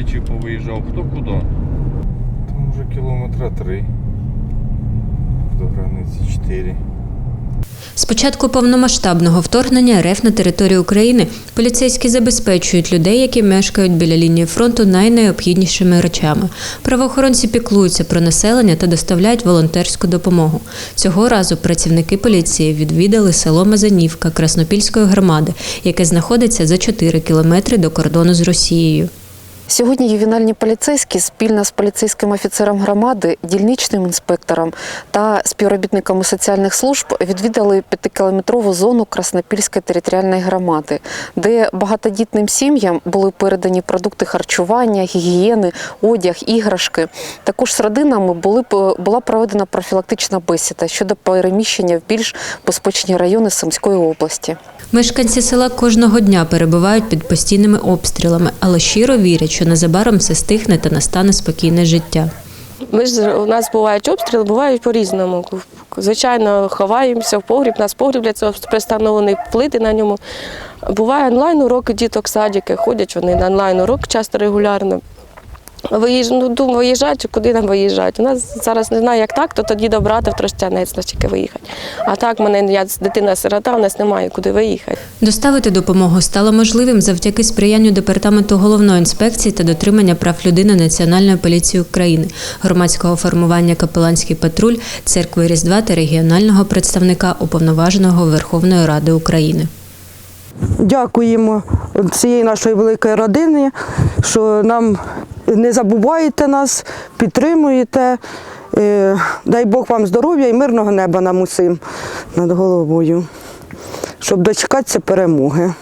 вночі повиїжджав, хто куди. Там вже кілометра три. До границі 4. З початку повномасштабного вторгнення РФ на територію України поліцейські забезпечують людей, які мешкають біля лінії фронту, найнеобхіднішими речами. Правоохоронці піклуються про населення та доставляють волонтерську допомогу. Цього разу працівники поліції відвідали село Мазанівка Краснопільської громади, яке знаходиться за 4 кілометри до кордону з Росією. Сьогодні ювенальні поліцейські спільно з поліцейським офіцером громади, дільничним інспектором та співробітниками соціальних служб відвідали п'ятикілометрову зону Краснопільської територіальної громади, де багатодітним сім'ям були передані продукти харчування, гігієни, одяг, іграшки. Також з родинами були була проведена профілактична бесіда щодо переміщення в більш безпечні райони Сумської області. Мешканці села кожного дня перебувають під постійними обстрілами, але щиро вірять, що незабаром все стихне та настане спокійне життя. Ми ж у нас бувають обстріли, бувають по-різному. Звичайно, ховаємося в погріб, нас погріб для цього пристановлений, плити на ньому. Буває онлайн уроки діток садики, ходять вони на онлайн урок часто регулярно. Виїж... Ну, думаю, виїжджати, куди нам виїжджати? У нас зараз не знаю, як так, то тоді до брата в Тростянець нас тільки виїхати. А так, мене я дитина сирота, у нас немає куди виїхати. Доставити допомогу стало можливим завдяки сприянню департаменту головної інспекції та дотримання прав людини Національної поліції України, громадського формування Капеланський патруль, церкви Різдва та регіонального представника уповноваженого Верховної Ради України. Дякуємо цієї нашої великої родини, що нам не забуваєте нас, підтримуєте. Е, Дай Бог вам здоров'я і мирного неба нам усім над головою, щоб дочекатися перемоги.